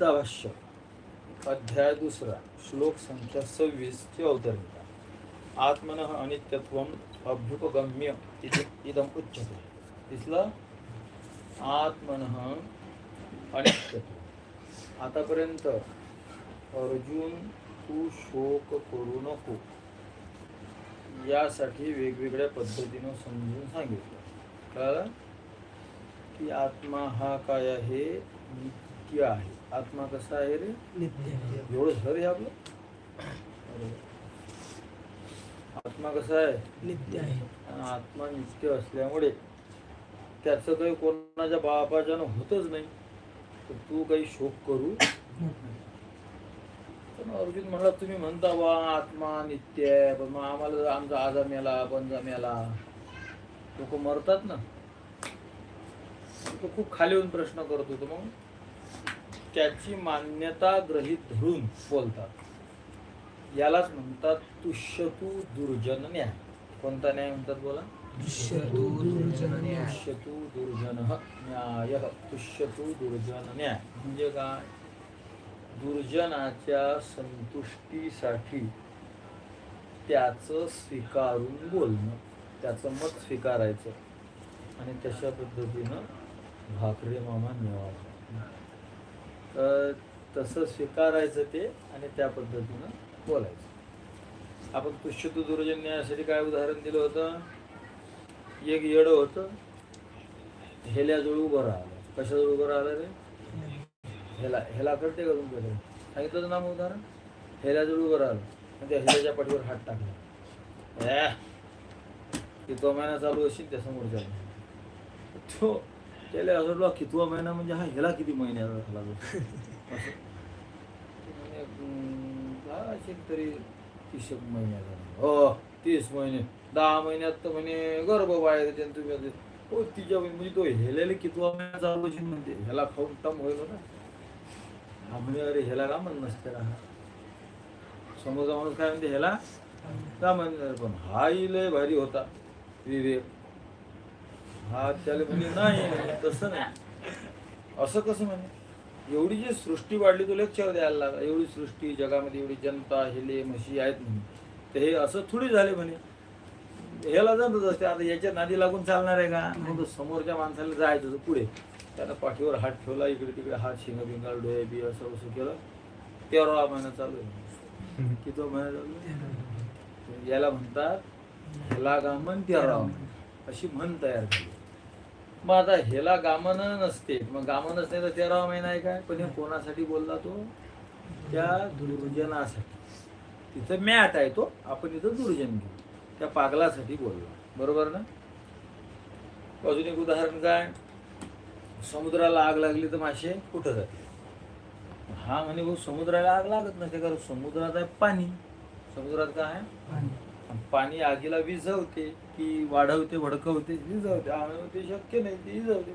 भाष्य अध्याय दुसरा श्लोक संख्या सव्वीस ची अवतरणिका आत्मन अनित्यत्व अभ्युपगम्य इदम उच्यते. दिसलं आत्मन अनित्यत्व आतापर्यंत अर्जुन तू शोक करू नको. यासाठी वेगवेगळ्या पद्धतीनं समजून सांगितलं. कळालं की आत्मा हा काय आहे? नित्य आहे. आत्मा कसा आहे रे? नित्य. एवढं झालं रे आपलं. आत्मा कसा आहे? नित्य आहे. आणि आत्मा नित्य असल्यामुळे त्याचं काही कोणाच्या बापाच्यानं होतच नाही. तर तू काही शोक करू पण अर्जुन म्हणला तुम्ही म्हणता बा आत्मा नित्य आहे पण मग आम्हाला आमचा आजा मेला पंजा मेला लोक मरतात ना. तो खूप खाली येऊन प्रश्न करत होतो मग त्याची मान्यता ग्रहित धरून बोलतात. यालाच म्हणतात तुष्यतू दुर्जन न्याय कोणता न्याय म्हणतात बोला? दुष्यतु दुर्जनन्याय तुष्यतु दुर्जन न्याय तुष्यतु दुर्जन न्याय म्हणजे काय? दुर्जनाच्या संतुष्टीसाठी त्याचं स्वीकारून बोलणं त्याचं मत स्वीकारायचं. आणि तशा पद्धतीनं भाकरे मामा मिळवायचं तर तसं स्वीकारायचं ते आणि त्या पद्धतीनं बोलायचं. आपण तुष्यतु दुर्जन न्यायासाठी काय उदाहरण दिलं होतं? एक येडं होतं. हेल्याजवळ उभं राहिलं. कशाजवळ उभं राहिलं रे? हेला हेला कळते का तुमच्याकडे सांगितलं होतं ना मग उदाहरण? हेल्याजवळ उभं राहिलं आणि त्या हेल्याच्या पाठीवर हात टाकला. की तो महिना चालू असेल त्या समोरच्या तो त्याला असं वाटलं कितवा महिना म्हणजे हा हेला किती महिन्याचा झाला तो? असं. म्हणे, असेल तरी तीस एक महिन्याचा हो तीस महिने. दहा महिन्यात तर म्हणे गर्भ बाहेर तुम्ही हो तिच्या म्हणजे तो हेलेले कितवा महिना चालू असेल म्हणते. ह्याला खाऊन टम होईल ना. हा म्हणे अरे ह्याला का म्हण नसते राहा समोरचा माणूस काय म्हणते ह्याला का म्हणते पण हाही लय भारी होता विवेक. हा त्याला म्हणजे नाही म्हणे, तसं नाही. असं कसं म्हणे? एवढी जी सृष्टी वाढली तो लेक्चर द्यायला लागला. एवढी सृष्टी जगामध्ये एवढी जनता हेले म्हशी आहेत म्हणे. तर हे असं थोडी झाले म्हणे. ह्याला जातच असते. आता याच्या नादी लागून चालणार आहे का? मग समोरच्या माणसाला जायचं पुढे. त्यानं पाठीवर हात ठेवला इकडे तिकडे हात शिंग बिंगाल डोळे बी असं असं केलं. तेरा महिना चालू आहे. किती महिना चालू याला म्हणतात हेला गामन तेरा अशी म्हण तयार झाली. मग आता ह्याला गामन नसते. मग गामन नसते तर तेरावा महिना आहे काय? पण हे कोणासाठी बोलला तो? त्या दुर्जनासाठी. तिथं मॅट आहे तो. आपण इथं दुर्जन घेऊ. त्या पागलासाठी बोलला. बरोबर ना? अजून एक उदाहरण काय? समुद्राला आग लागली तर मासे कुठं जाते हा म्हणे भाऊ समुद्राला आग लागत नसते कारण समुद्रात आहे पाणी. समुद्रात काय आहे? पाणी. आगीला विझवते की वाढवते भडकवते विझवते. आम्ही ते शक्य नाही ते विझवते.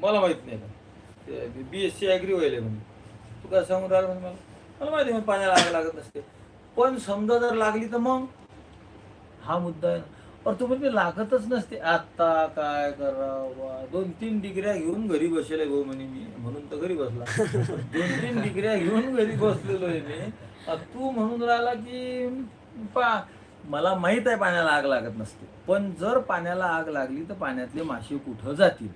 मला माहीत नाही का बी एस सी ॲग्री व्हायला म्हणजे तू काय सांगून राहिला म्हणजे मला? मला माहिती आहे पाण्याला आग लागत नसते. पण समजा जर लागली तर मग? हा मुद्दा आहे ना. पण तू म्हणजे लागतच नसते. आता काय करावा? दोन तीन डिग्र्या घेऊन घरी बसले भाऊ म्हणे मी. म्हणून तर घरी बसला. दोन तीन डिग्र्या घेऊन घरी बसलेलो आहे मी. तू म्हणून राहिला की पा मला माहीत आहे पाण्याला आग लागत नसते. पण जर पाण्याला आग लागली तर पाण्यातले मासे कुठं जातील?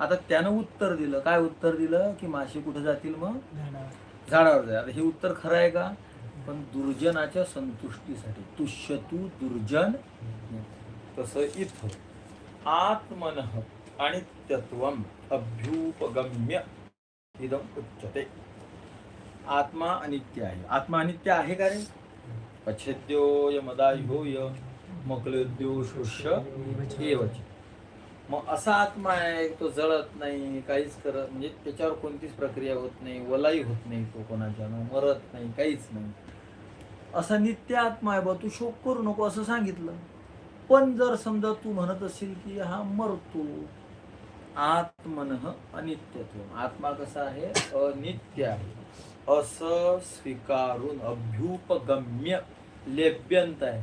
आता त्यानं उत्तर दिलं. काय उत्तर दिलं? की मासे कुठं जातील मग? झाडावर. जाईल. हे उत्तर खरं आहे का? पण दुर्जनाच्या संतुष्टीसाठी. तुष्यतू दुर्जन. तसं इथं आत्मन आणि तत्वम अभ्युपगम्य इदम उच्चते आत्मा अनित्य आहे. आत्मा अनित्य आहे का रे? अच्छेद्यो य मदायो य मकलोद्यो शोष्य एवच. मग असा आत्मा आहे तो जळत नाही काहीच करत म्हणजे त्याच्यावर कोणतीच प्रक्रिया होत नाही वलाई होत नाही तो कोणाच्या मरत नाही काहीच नाही. असा नित्य आत्मा आहे बा तू शोक करू नको असं सांगितलं. पण जर समजा तू म्हणत असेल की हा मरतो आत्मन अनित्यत्व. आत्मा कसा आहे? अनित्य आहे. असं स्वीकारून अभ्युपगम्य लेप्यंत आहे.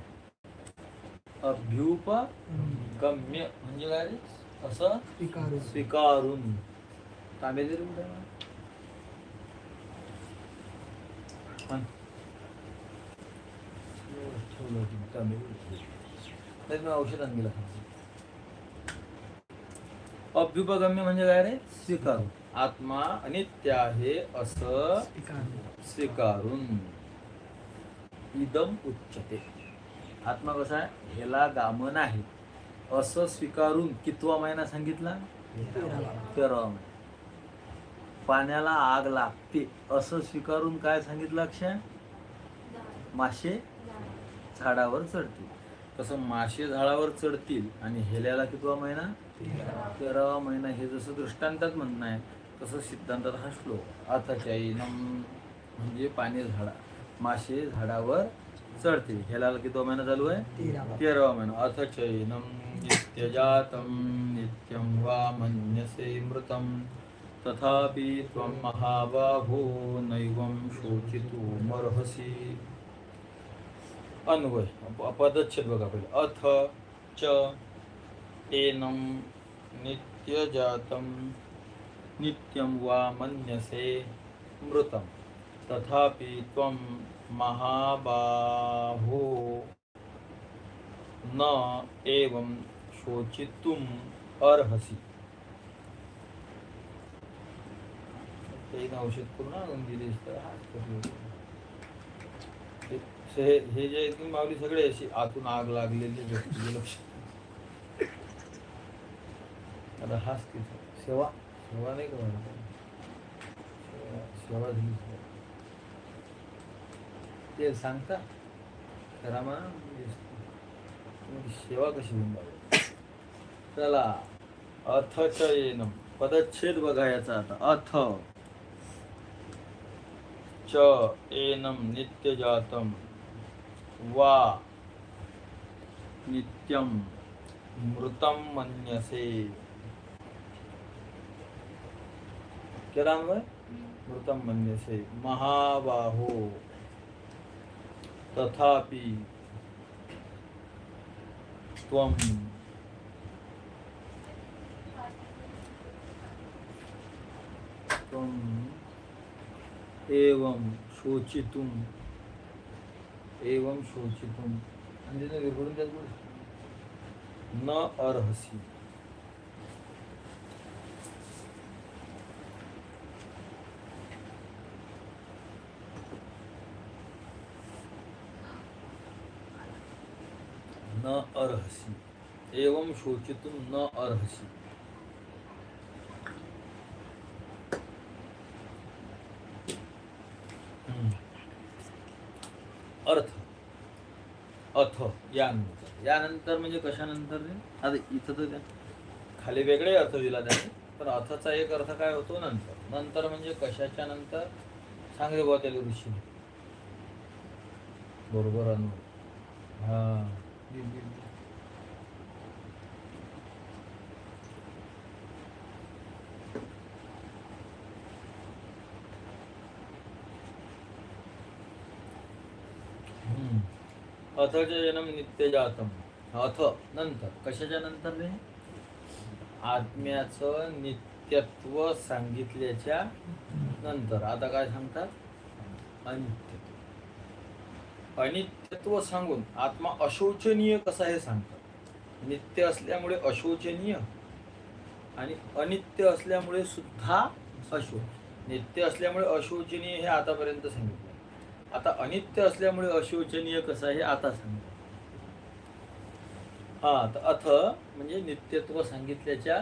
अभ्युपगम्य म्हणजे काय? असं स्वीकारू स्वीकारून तांबे दे रे कुठे तांबे. नाही, मी औषध आणलेलं अभ्युपगम्य म्हणजे काय रे? स्वीकारून. आत्मा अनित्य आहे असं स्वीकारू स्वीकारून. इदम उच्चते आत्मा कसा आहे? ह्याला गामन आहे असं स्वीकारून कितवा महिना सांगितला? तेरावा महिना. पाण्याला आग लागते. असं स्वीकारून काय सांगितलं अक्षय? मासे? झाडावर चढतील तसं मासे झाडावर चढतील आणि हेल्याला कितवा महिना? तेरावा महिना. हे जसं दृष्टांतात म्हणणं आहे तसं सिद्धांतात हा श्लोक. चैनम म्हणजे पाणी झाडा मासे झाडावर चढतील. हेल्याला कितवा महिना चालू आहे? तेरावा. महिना. अथ चैनम नित्यजातं नित्यं वा मन्यसे मृतं तथापि त्वं महाबाहो नैवं शोचितुमर्हसि। अन्वय पदच्छेद बघा पहिले. अथ च एनं नित्यजातं नित्यं वा मन्यसे मृतं तथापि त्वं महाबाहो न एवं शोचितुम अर्हसि। एक औषध पूर्ण आणून दिलीस तर हात कटले. हे- हे जे आहेत की माऊली सगळे अशी आतून आग लागलेली व्यक्ती लक्ष आता हाच तिथं सेवा सेवा नाही का सेवा सेवा झाली ते सांगता रामा म्हणजे सेवा कशी होऊन लागेल चला अथ च येनम पदच्छेद बघा याचा आता. अथ च एनम नित्यजातम. वा। नित्यम मृतम मन्यसे। केला अन्वय? मृतम मन्यसे। महाबाहो। तथापि त्वं त्वं एवं शोचितुम एवं शोचितुम म्हणजे ते विरघळून त्यात बोल. न अर्हसी न अर्हसी एवं शोचितुम न अर्हसी हम्म. अर्थ अथ यानंतर. यानंतर म्हणजे कशानंतर रे? आता इथं तर त्या खाली वेगळे अर्थ दिला त्याने पण अथचा एक अर्थ काय होतो नंतर? नंतर म्हणजे कशाच्या नंतर? सांग रे बुवा त्याला ऋषी बरोबर अनुभव. हा. अथच जन्म नित्य जातम अथ नंतर कशाच्या नंतर रे? आत्म्याचं नित्यत्व सांगितल्याच्या नंतर. आता काय सांगतात? अनित्यत्व. अनित्यत्व सांगून आत्मा अशोचनीय कसा हे सांगतात. नित्य असल्यामुळे अशोचनीय आणि अनित्य असल्यामुळे सुद्धा अशोच नित्य असल्यामुळे अशोचनीय हे आतापर्यंत सांगितलं. आता अनित्य असल्यामुळे अशोचनीय कसं आहे आता सांगतो. हा तर अथ म्हणजे नित्यत्व सांगितल्याच्या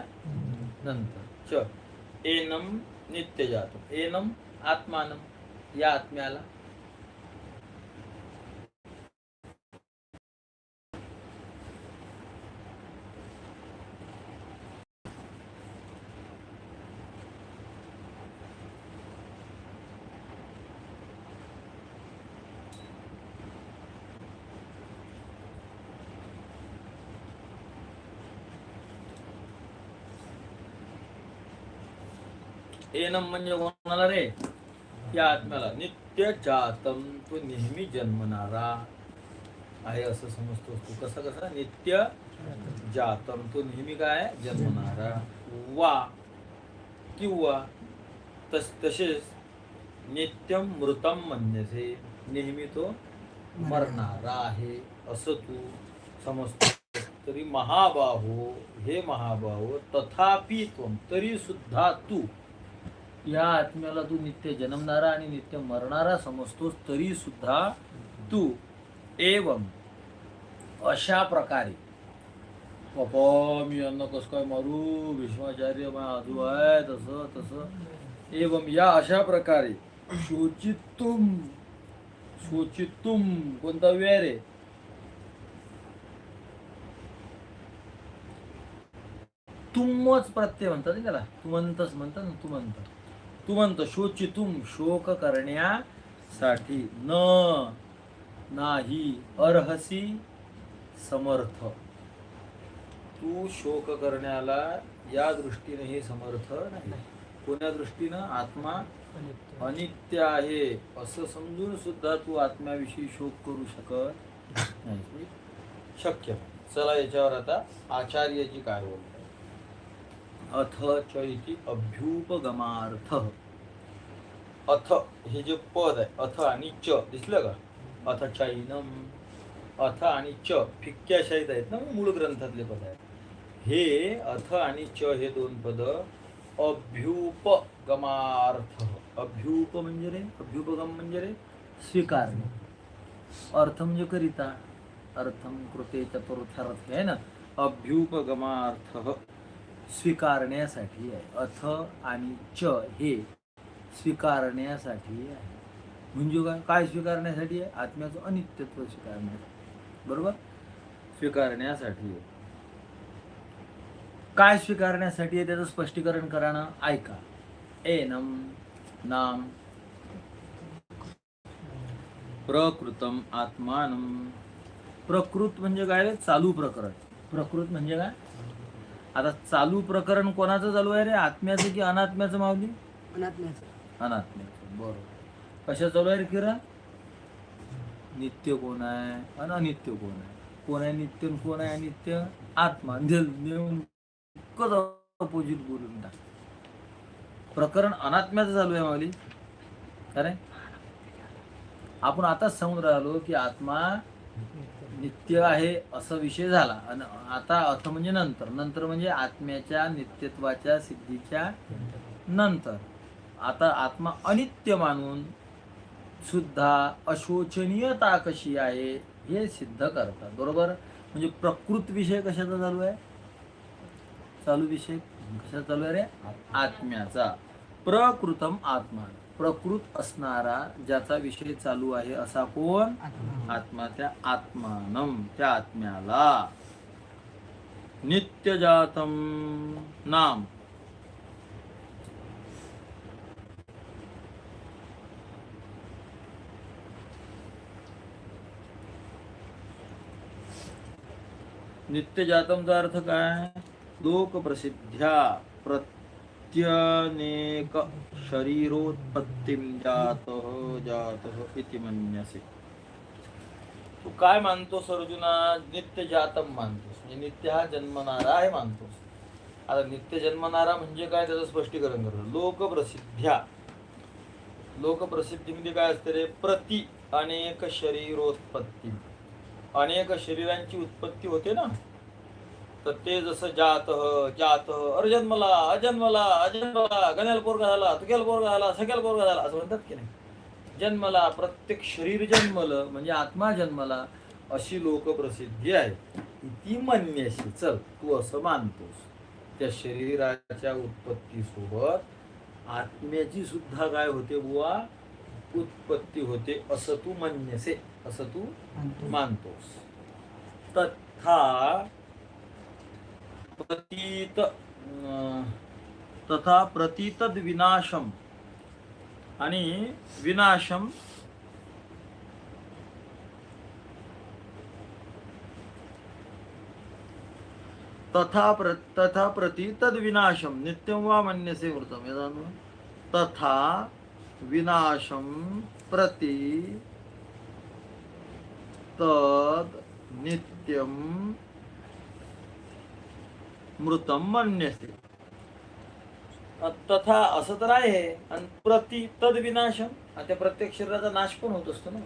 नंतर. च एनम नित्य जातो एनम आत्मानम. या आत्म्याला. एनम म्हणजे कोणाला रे या आत्म्याला नित्य चातम तो नेहमी जन्मणारा आहे असं समजतो तू. कसा कसं? नित्य जातम तो नेहमी काय? जन्मणारा. वा. किंवा तस तसेच नित्यम मृतम म्हणण्याचे नेहमी तो मरणारा आहे असं तू समजतो तरी महाबाहो हे महाबाहो तथापि तरी सुद्धा तू या आत्म्याला तू नित्य जन्मणारा आणि नित्य मरणारा समजतोस तरी सुद्धा तू एवम अशा प्रकारे. पप्पा मी यांना कसं काय मारू? भीष्माचार्य माझा आजू आहे तसं तसं. एवम या अशा प्रकारे. शोचितुम शोचितुम कोणता वेळ रे तुमच प्रत्यय म्हणतात त्याला. तुमंतच म्हणतात ना तुमंत. तू म्हणतो शोचितुम शोक करण्यासाठी. न नाही अर्हसी समर्थ. तू शोक करण्याला या दृष्टीनेही समर्थ नाही. कोण्या दृष्टीनं? आत्मा अनित्य आहे. असं समजून सुद्धा तू आत्म्याविषयी शोक करू शकत नाही. शक्य. चला याच्यावर आता आचार्याची काय बोलतो अथ च इति अभ्युपगमार्थ। अथ हे जे पद आहे अथ आणि च दिसलं का? अथ चैनम अथ आणि च फिक्क्या शाहीत आहेत ना मूळ ग्रंथातले पद आहेत. हे अथ आणि च हे दोन पद अभ्युपगमार्थ. अभ्युप म्हणजे रे? अभ्युपगम म्हणजे रे? स्वीकारणे. अर्थ म्हणजे करिता अर्थम कृते चतुर्थार्थ आहे ना? अभ्युपगमार्थ. स्वीकारण्यासाठी आहे. अथ आणि च हे स्वीकारण्यासाठी आहे. म्हणजे काय? काय स्वीकारण्यासाठी आहे? आत्म्याचं अनित्यत्व स्वीकारण्यासाठी. बरोबर? स्वीकारण्यासाठी आहे. काय स्वीकारण्यासाठी आहे त्याचं स्पष्टीकरण करणं ऐका. एनम नाम प्रकृतम आत्मानम प्रकृत म्हणजे काय चालू प्रकरण. प्रकृत म्हणजे काय? आता चालू प्रकरण कोणाचं चालू आहे रे? आत्म्याचं की अनात्म्याचं माऊली? अनात्म्याचं. अनात्म्याचं. बरोबर कशा चालू आहे रे किरण? नित्य कोण आहे? आणि अनित्य कोण आहे? कोण आहे नित्य आणि कोण आहे अनित्य? आत्मा. अपोजिट बोलून टाक. प्रकरण अनात्म्याचं चालू आहे माऊली. अरे आपण आताच समोर राहिलो की आत्मा नित्य आहे असा विषय झाला. आणि आता अर्थ म्हणजे नंतर. नंतर म्हणजे आत्म्याच्या नित्यत्वाच्या सिद्धीच्या नंतर. आता आत्मा अनित्य मानून सुद्धा अशोचनीयता कशी आहे हे सिद्ध करतात. बरोबर? म्हणजे प्रकृत विषय कशाचा चालू आहे? चालू विषय कशाचा चालू आहे रे? आत्म्याचा. प्रकृतम आत्मा. प्रकृत असणारा ज्याचा विषय चालू आहे असा कोण? आत्मा. त्या आत्मानम त्या आत्म्याला. नित्यजातम नाम. नित्यजातमचा अर्थ काय? लोक प्रसिद्ध्या इत्यनेक शरीरोत्पत्तीम जात जातः इति मन्यसे। तू काय मानतोस अर्जुना? नित्य जातम मानतोस. म्हणजे नित्य हा जन्मणारा आहे मानतोस. आता नित्य जन्मणारा म्हणजे काय? त्याचं स्पष्टीकरण करतो लोकप्रसिद्ध्या. लोकप्रसिद्धी म्हणजे काय असते रे? प्रति अनेक शरीरोत्पत्ती. अनेक शरीरांची उत्पत्ती होते ना? तर ते जसं जात जात अरे जन्मला अजन्मला अजन्मला गण्याला पोरगा झाला तुग्याला पोरगा झाला सगळ्याला पोरगा झाला असं म्हणतात की नाही? जन्मला प्रत्येक शरीर जन्मलं म्हणजे आत्मा जन्मला अशी लोकप्रसिद्धी आहे ती म्हणण्याशी चल तू असं मानतोस. त्या शरीराच्या उत्पत्तीसोबत आत्म्याची सुद्धा काय होते बुवा? उत्पत्ती होते असं तू म्हणण्यासे असं तू मानतोस. तथा प्रतीत तथा प्रतीतद विनाशम. आणि विनाशम तथा प्र तथा प्रती तद विनाशम. नित्यम वा मन्यसे वृतम यदानु तथा विनाशम प्रति तद नित्यम मृतम मन्यसे तथा असं तर आहे आणि प्रति तद विनाशम त्या प्रत्येक शरीराचा नाश पण होत असतो ना.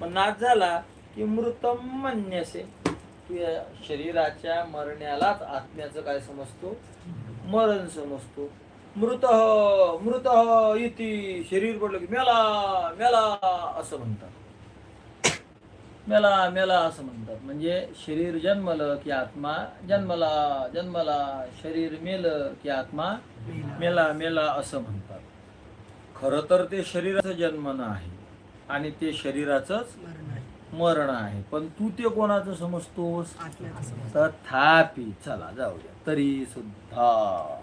मग नाश झाला की मृतम मन्यसे तू या शरीराच्या मरण्यालाच आत्म्याचं काय समजतो? मरण समजतो. मृत मृत इति शरीर पडलं की मेला मेला असं म्हणतात. मेला मेला असं म्हणतात. म्हणजे शरीर जन्मलं की आत्मा जन्मला जन्मला शरीर मेलं की आत्मा मेला मेला असं म्हणतात. खरं तर ते शरीराचं जन्मन आहे आणि ते शरीराचंच मरण आहे. पण तू ते कोणाचं समजतोस. तथापि चला जाऊ द्या. तरी सुद्धा.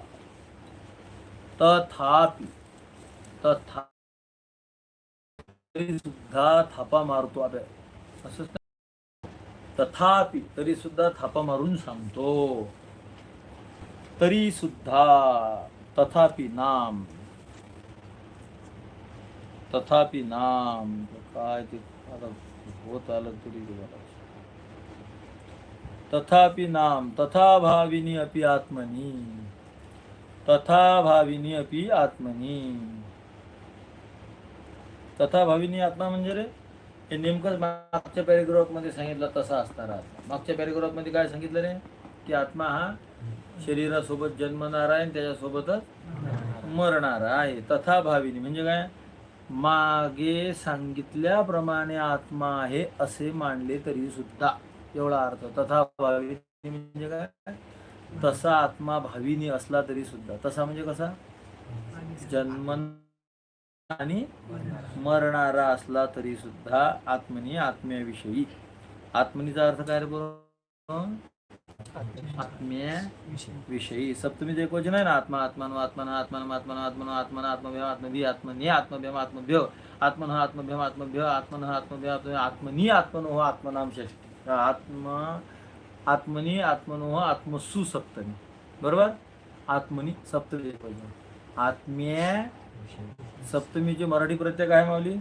तथापि तथा तरी सुद्धा थापा मारतो. अबे असंच तथापि तरी सुद्धा थापा मारून सांगतो. तरी सुद्धा तथापि नाम. तथापि नाम. काय ते होत आलं तरी तथापि नाम. तथा भाविनी अपि आत्मनी. तथा भाविनी अपि आत्मनी. तथा भाविनी आत्मा म्हणजे रे? हे नेमकंच मागच्या पॅरेग्राफमध्ये सांगितलं तसा असणार आत्मा मागच्या पॅरेग्राफमध्ये काय सांगितलं रे? की आत्मा हा शरीरासोबत जन्मणार आहे आणि त्याच्यासोबतच मरणार आहे. तथा भावीने म्हणजे काय? मागे सांगितल्याप्रमाणे आत्मा आहे असे मानले तरी सुद्धा. एवढा अर्थ. तथा भावीने म्हणजे काय? तसा आत्मा भाविनी असला तरी सुद्धा. तसा म्हणजे कसा? जन्म आणि मरणारा असला तरी सुद्धा आत्मनी आत्म्याविषयी. आत्मनीचा अर्थ काय रे आत्म्या विषयी. सप्तमी एक वचन आहे ना आत्मा आत्मानो आत्मान आत्मान आत्मन आत्मनो आत्मन आत्मभ्यम आत्मभी आत्मनी आत्मभ्यम आत्मभ्यो आत्मन आत्मभ्यम आत्मभ्यो आत्मन आत्मभ्य आत्म आत्मनी आत्मनो आत्मनाम षष्टी आत्मा आत्मनी आत्मनो आत्मसु सप्तमी. बरोबर? आत्मनी सप्तमी एक वचन आत्म्या सप्तमीचे मराठी प्रत्यय काय मावली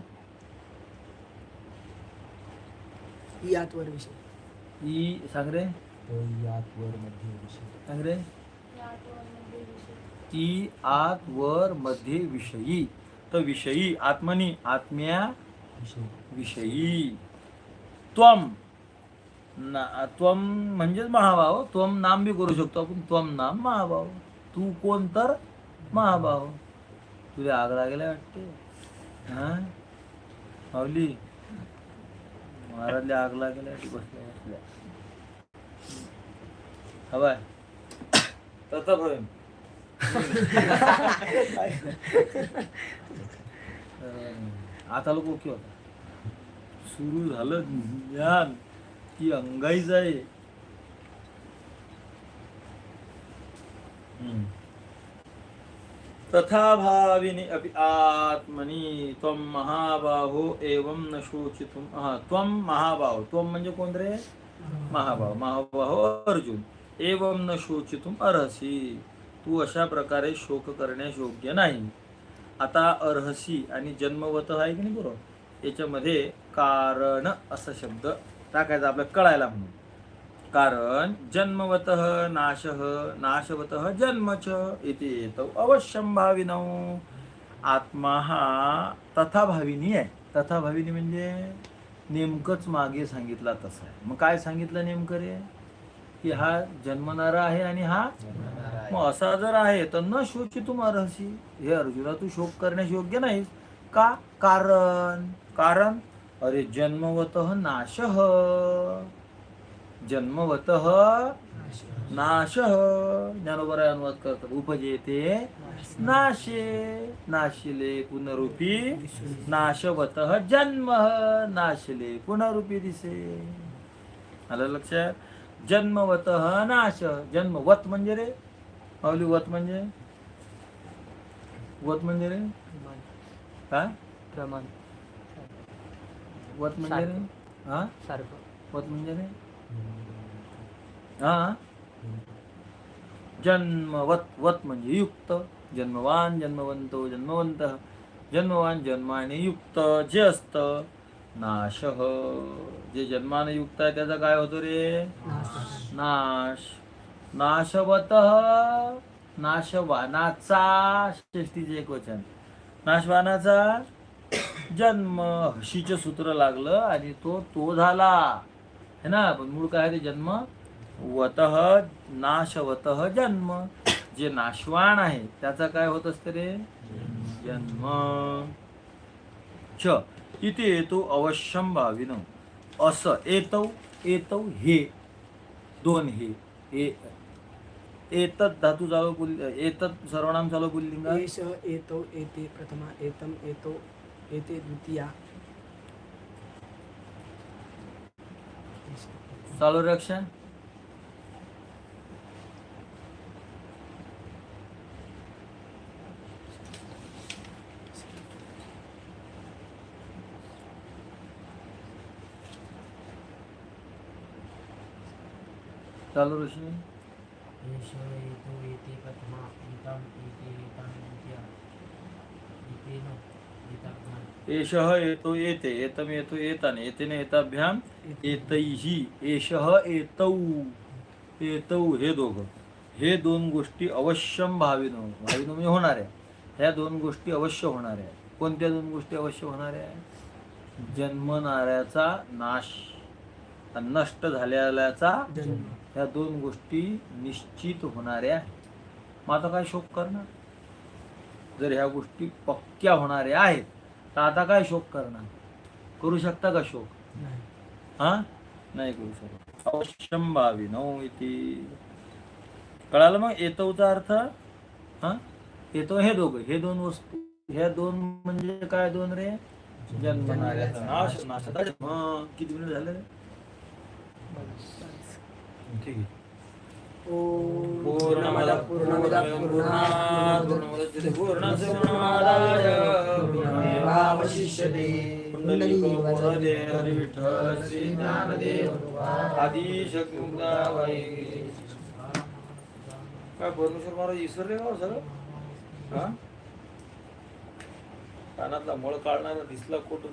यातवर विषय. ई सांग रे सांग रे ती आत वर मध्ये विषयी. तर विषयी. आत्मनी आत्म्या विषयी. त्वम. ना त्वम म्हणजेच महाभाव. त्वम नाम बी करू शकतो आपण. त्वम नाम महाभाव. तू कोण तर? महाभाव. तुला आग लागेला वाटते. हा? माऊली महाराजला आग लागेला ती बसल्या बसल्या. हवाय तथा भवेन आता लोक ओके होता सुरू झालं ज्ञान की अंगाईच आहे तथाभाविनि अपि आत्मनि त्वं महाबाहो एवं न शोचितुम हा त्वं महाबाहो. त्वं म्हणजे कोण रे? महाभाव महाबाहो अर्जुन. एवं न शोचितुम अर्हसी. तू अशा प्रकारे शोक करण्यास योग्य नाही. आता अर्हसी आणि जन्मवत आहे की नाही बरोबर याच्यामध्ये कारण असा शब्द टाकायचा आपल्याला कळायला म्हणून. कारण जन्मवत नाश नाशवत जन्मच इथे येतो अवश्यम भाविनौ. आत्मा हा तथा भाविनी आहे. तथा भाविनी म्हणजे नेमकंच मागे सांगितला तसं आहे. मग काय सांगितलं नेमकं रे? की हा जन्मणारा आहे आणि हा मग असा जर आहे तर न शोची तू रहसी हे अर्जुना तू शोक करण्यास योग्य नाहीस. का? कारण. कारण? अरे जन्मवत नाश. जन्मवत नाश. ज्ञानोबरा अनुवाद करतात. उपजेते नाशे. नाशिले पुनरुपी नाशवत जन्म. नाशले पुनरुपी दिसे. आलं लक्षात? जन्मवत नाश. जन्मवत म्हणजे रे? माऊली वत म्हणजे? वत म्हणजे रे? काय प्रमाण. वत म्हणजे रे? हा? सारखं. वत म्हणजे रे? हा? जन्मवत वत म्हणजे युक्त. जन्मवान जन्मवंतो जन्मवंत जन्मवान जन्माने युक्त. जे असतं नाश. जे जन्माने युक्त आहे त्याचा काय होतो रे? नाश. नाशवत. नाशवानाचा. षष्टीचे एक वचन. नाशवानाचा जन्म हशीचं सूत्र लागलं आणि तो तो झाला. है ना? पण मूळ काय आहे ते जन्म वत नाशवत जन्म। जे नाशवान आहे त्याचा काय होत असते रे? जन्म. छ. इथे येतो अवश्यम भाविन असं येतौ येतौ हे. दोन हे. ए- एतत् धातू चालू पुल एतत् सर्वनाम चालू पुल्लिंग एष एतौ एते प्रथमा एतम एतो एते द्वितीया. चालू रक्षण चालू ऋषी एष एतो एते प्रथमा एताम् एते एतां द्वितीया एतेन एताभ्याम् एष येतो येते येतम येतो येताने येतेने येताभ्याम येतैही एषः एतौ एतौ हे दोघं हे दोन गोष्टी अवश्यम भाविनो भाविनो म्हणजे होणाऱ्या ह्या दोन गोष्टी अवश्य होणाऱ्या आहेत. कोणत्या दोन गोष्टी अवश्य होणाऱ्या आहेत? जन्मणाऱ्याचा नाश नष्ट झालेल्याचा जन्म ह्या दोन गोष्टी निश्चित होणाऱ्या. मग आता काय शोक करणार जर ह्या गोष्टी पक्क्या होणाऱ्या आहेत तर आता काय शोक करणार? करू शकता का शोक? हा? नाही करू शकत. अवश्यम भाविनो इति कळालं मग? येतोचा अर्थ? हा? येतो हे दोघं. हे दोन वस्तू ह्या दोन म्हणजे काय दोन रे? जन्मणाऱ्याचा नाश जन्म किती मिनिट झाले? ठीक आहे. पूर्णमदः पूर्णमिदः पूर्णमेवावशिष्यते। काय परमेश्वर महाराज इसरले का हो सर हा? कानातला मळ काढणारा दिसला कुठून